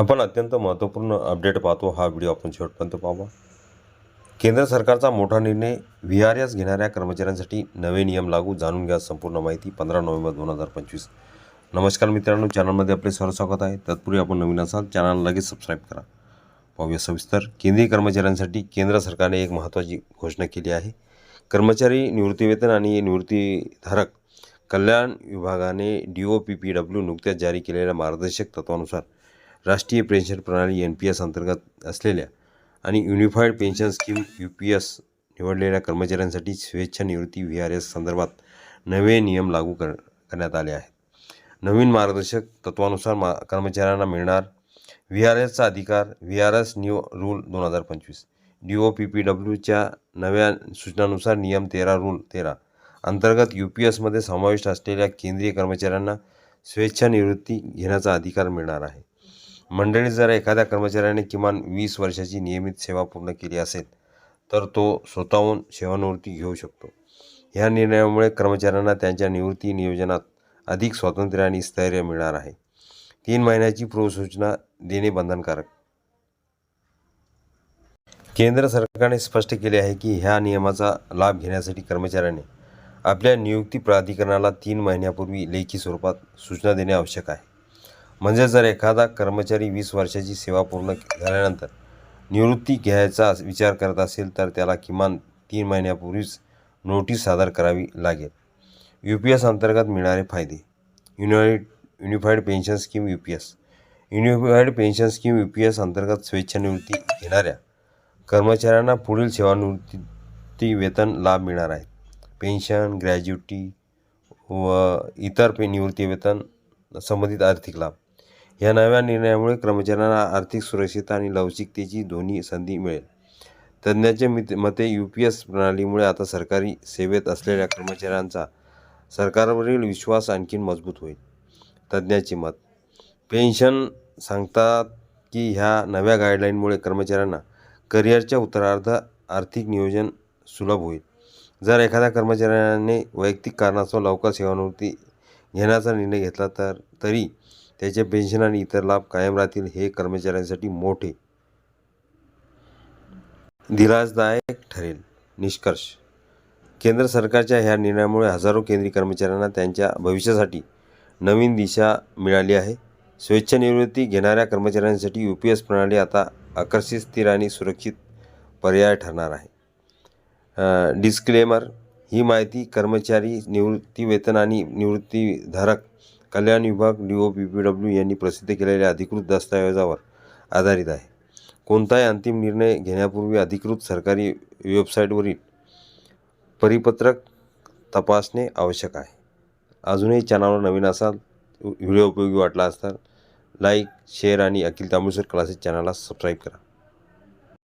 आपण अत्यंत महत्त्वपूर्ण अपडेट पाहतो. हा व्हिडिओ आपण शेवटपर्यंत पाहावा केंद्र सरकारचा मोठा निर्णय व्ही आर एस घेणाऱ्या कर्मचाऱ्यांसाठी नवे नियम लागू जाणून घ्या संपूर्ण माहिती पंधरा नोव्हेंबर दोन हजार पंचवीस. नमस्कार मित्रांनो चॅनलमध्ये आपले सर्व स्वागत आहे. तत्पूर्वी आपण नवीन असाल चॅनल लगेच सबस्क्राईब करा. पाहूया सविस्तर. केंद्रीय कर्मचाऱ्यांसाठी केंद्र सरकारने एक महत्त्वाची घोषणा केली आहे. कर्मचारी निवृत्तीवेतन आणि निवृत्तीधारक कल्याण विभागाने D O P P W नुकत्याच जारी केलेल्या मार्गदर्शक तत्वानुसार राष्ट्रीय पेन्शन प्रणाली एन पी एस अंतर्गत असलेल्या आणि unified pension scheme U P S निवडलेल्या कर्मचाऱ्यांसाठी स्वेच्छा निवृत्ती व्ही आर एस संदर्भात नवे नियम लागू कर करण्यात आले आहेत. नवीन मार्गदर्शक तत्वानुसार मा कर्मचाऱ्यांना मिळणार व्ही आर एसचा अधिकार V R S new rule दोन हजार पंचवीस डी ओ पी पी डब्ल्यूच्या नव्या सूचनानुसार नियम तेरा रूल तेरा अंतर्गत यू पी एसमध्ये समाविष्ट असलेल्या केंद्रीय कर्मचाऱ्यांना स्वेच्छा निवृत्ती घेण्याचा अधिकार मिळणार आहे. मंडळी जर एखाद्या कर्मचाऱ्याने किमान वीस वर्षाची नियमित सेवा पूर्ण केली असेल तर तो स्वतःहून सेवानिवृत्ती घेऊ शकतो. ह्या निर्णयामुळे कर्मचाऱ्यांना त्यांच्या निवृत्ती नियोजनात अधिक स्वातंत्र्य आणि स्थैर्य मिळणार आहे. तीन महिन्याची पूर्वसूचना देणे बंधनकारक. केंद्र सरकारने स्पष्ट केले आहे की ह्या नियमाचा लाभ घेण्यासाठी कर्मचाऱ्याने आपल्या नियुक्ती प्राधिकरणाला तीन महिन्यापूर्वी लेखी स्वरूपात सूचना देणे आवश्यक आहे. म्हणजे जर एखादा कर्मचारी वीस वर्षाची सेवा पूर्ण झाल्यानंतर निवृत्ती घ्यायचा विचार करत असेल तर त्याला किमान तीन महिन्यापूर्वीच नोटीस सादर करावी लागेल. यू पी एस अंतर्गत मिळणारे फायदे. Unified unified pension scheme U P S. Unified pension scheme U P S अंतर्गत स्वेच्छानिवृत्ती घेणाऱ्या कर्मचाऱ्यांना पुढील सेवानिवृत्ती वेतन लाभ मिळणार आहेत पेन्शन ग्रॅज्युटी व इतर पे निवृत्ती वेतन संबंधित आर्थिक लाभ. या नव्या निर्णयामुळे कर्मचाऱ्यांना आर्थिक सुरक्षितता आणि लवचिकतेची दोन्ही संधी मिळेल. तज्ज्ञांच्या मित मते यू पी एस प्रणालीमुळे आता सरकारी सेवेत असलेल्या कर्मचाऱ्यांचा सरकारवरील विश्वास आणखीन मजबूत होईल. तज्ज्ञाचे मत पेन्शन सांगतात की ह्या नव्या गाईडलाईनमुळे कर्मचाऱ्यांना करिअरच्या उत्तरार्ध आर्थिक नियोजन सुलभ होईल. जर एखाद्या कर्मचाऱ्याने वैयक्तिक कारणास्तव लवकर सेवानिवृत्ती घेण्याचा निर्णय घेतला तर तरी त्याचे पेन्शन आणि इतर लाभ कायम राहतील हे कर्मचाऱ्यांसाठी मोठे. दिलासदायक ठरेल. निष्कर्ष. केंद्र सरकारच्या ह्या निर्णयामुळे हजारो केंद्रीय कर्मचाऱ्यांना त्यांच्या भविष्यासाठी नवीन दिशा मिळाली आहे. स्वेच्छानिवृत्ती घेणाऱ्या कर्मचाऱ्यांसाठी यू पी एस प्रणाली आता आकर्षित स्थिर आणि सुरक्षित पर्याय ठरणार आहे. डिस्क्लेमर ही माहिती कर्मचारी निवृत्ती वेतन आणि निवृत्तीधारक कल्याण विभाग D O P P W यांनी प्रसिद्ध केलेल्या अधिकृत दस्तऐवजावर आधारित आहे. कोणताही अंतिम निर्णय घेण्यापूर्वी अधिकृत सरकारी वेबसाईटवरील परिपत्रक तपासणे आवश्यक आहे. अजूनही चॅनलवर नवीन असाल व्हिडिओ उपयोगी वाटला असता लाईक शेअर आणि अखिल तांबुसर क्लासेस चॅनलला सबस्क्राईब करा.